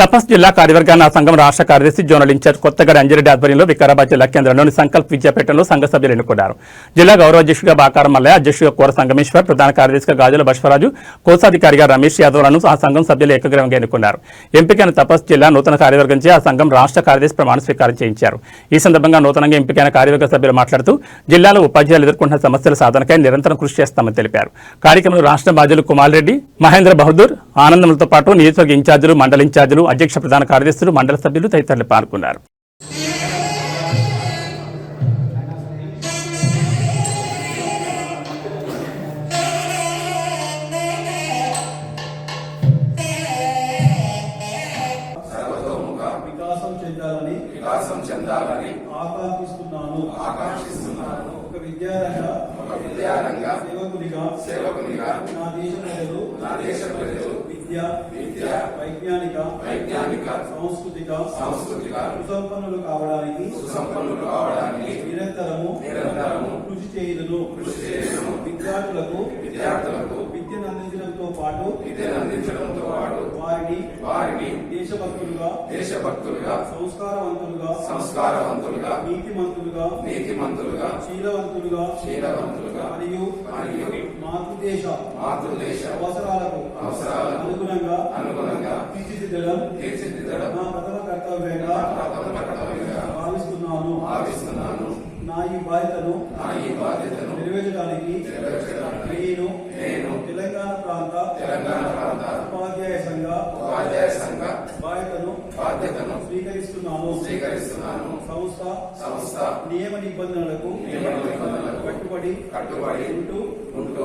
తపస్ జిల్లా కార్యవర్గాన్ని ఆ సంఘం రాష్ట్ర కార్యదర్శి జోనల్ ఇన్ఛార్జ్ కొత్తగడ అంజిరెడ్డి ఆధ్వర్యంలో వికారాబాద్ జిల్లా కేంద్రంలోని సంకల్ప్ విద్యాపీఠంలో సంఘ సభ్యులు ఎన్నుకున్నారు. జిల్లా గౌరవ అధ్యక్షుడిగా బాకారం మల్లయ్య అధ్యక్షుడిగా కోర సంగమేశ్వర్ ప్రధాన కార్యదర్శిగా గాజుల బశ్వరాజు కోశాధికారిగా రమేష్ యాదవ్లను ఆ సంఘం సభ్యులు ఏకగ్రహంగా ఎన్నుకున్నారు. ఎంపికైన తపస్ జిల్లా నూతన కార్యవర్గంచే ఆ సంఘం రాష్ట్ర కార్యదర్శి ప్రమాణ స్వీకారం చేయించారు. ఈ సందర్భంగా నూతనంగా ఎంపికైన కార్యవర్గ సభ్యులు మాట్లాడుతూ జిల్లాలో ఉపాధ్యాయులు ఎదుర్కొంటున్న సమస్యల సాధనకై నిరంతరం కృషి చేస్తామని తెలిపారు. కార్యక్రమంలో రాష్ట్ర బాధ్యులు కుమార్ రెడ్డి మహేంద్ర బహదూర్ ఆనందములతో పాటు నియోజకవర్గ ఇన్ఛార్జీలు మండల ఇన్ఛార్జీలు అధ్యక్ష ప్రధాన కార్యదర్శులు మండల సభ్యులు తదితరులు పాల్గొన్నారు. వికాసం చెందాలని వికాసం చెందాలని ఆకాంక్షిస్తున్నాను. ఆకాంక్షిస్తున్నాను. ఒక విద్యారంగ ఒక విద్యారంగ సేవకునిగా సేవకునిగా నా దేశ ప్రజలు నా దేశ ప్రజలు విద్య విద్య వైజ్ఞానిక వైజ్ఞానిక సాంస్కృతిక సాంస్కృతిక సుసంపన్నులు కావడానికి సుసంపన్నులు కావడానికి నిరంతరము నిరంతరము కృషి చేయదును. కృషి చేయడము విద్యార్థులకు విద్యార్థులకు విద్యను అందించడంతో పాటు విద్యను అందించడంతో పాటు వారిని వారిని దేశభక్తులుగా దేశభక్తులుగా సంస్కారవంతులుగా సంస్కారవంతులుగా నీతిమంతులుగా నీతిమంతులుగా శీలవంతులుగా శీలవంతులుగా మరియు మరియు మాతృదేశ మాతృదేశ అవసరాలకు అవసరాలకు అనుగుణంగా అనుగుణంగా తీర్చిదిద్దడం తీర్చిదిద్దడం నా ప్రథమ కర్తవ్యంగా ప్రథమ కర్తవ్యంగా భావిస్తున్నాను. భావిస్తున్నాను. నా ఈ బాధ్యతను నా ఈ బాధ్యతను నెరవేర్చడానికి నేను తెలంగాణ ప్రాంత తెలంగాణ ప్రాంత ఉపాధ్యాయ సంఘ ఉపాధ్యాయ సంఘ బాధ్యతను బాధ్యతను స్వీకరిస్తున్నాను. స్వీకరిస్తున్నాను. సంస్థ సంస్థ నియమ నిబంధనలకు నియమ నిబంధనలకు కట్టుబడి కట్టుబడి ఉంటూ ఉంటూ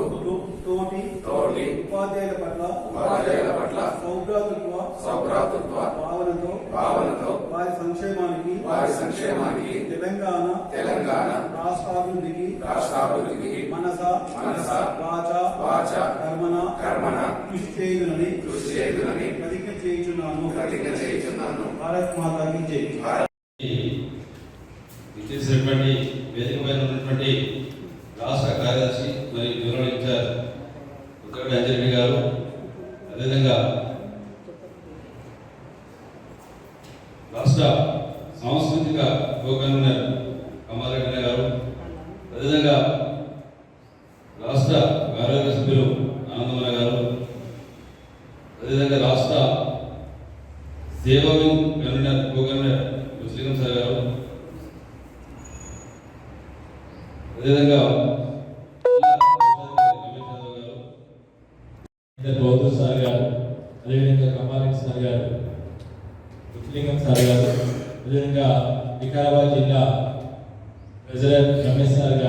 తోటి తోటి ఉపాధ్యాయుల పట్ల ఉపాధ్యాయుల పట్ల సౌభ్రాతృత్వ సౌభ్రాతృత్వ భావనతో భావనతో వారి సంక్షేమానికి వారి సంక్షేమానికి తెలంగాణ తెలంగాణ రాష్ట్రాభివృద్ధికి రాష్ట్రాభివృద్ధికి మనస మనస వాచ వాచ కర్మన కర్మణ కృషి చేయునని కృషి చేయుదునని ప్రతిజ్ఞ చేయుచున్నాను. ప్రతిజ్ఞ చేయుచున్నాను. భారత్ మాతాకి జై. ఇచ్చేసినటువంటి వేదిక పైన ఉన్నటువంటి రాష్ట్ర కార్యదర్శి మరియు జనరల్ ఇన్ఛార్జ్ ఉత్తరగడ్డ అంజరెడ్డి గారు. అదేవిధంగా రాష్ట్ర సాంస్కృతిక గోకర్నర్ కమలారెడ్డి గారు. అదేవిధంగా రాష్ట్ర కార్యవర్గ సభ్యులు ఆనందమల్ల గారు అదేవిధంగా రాష్ట్ర దేవుడు వింగ్ కన్వీనర్ గోకర్నర్ ముస్లిం సార్ గారు అదేవిధంగా బౌద్ధ సార్ గారు అదేవిధంగా కమాలింగ్ సార్ గారు ముస్లింగం సార్ గారు అదేవిధంగా వికారాబాద్ జిల్లా ప్రజల రమేష్ సార్ గారు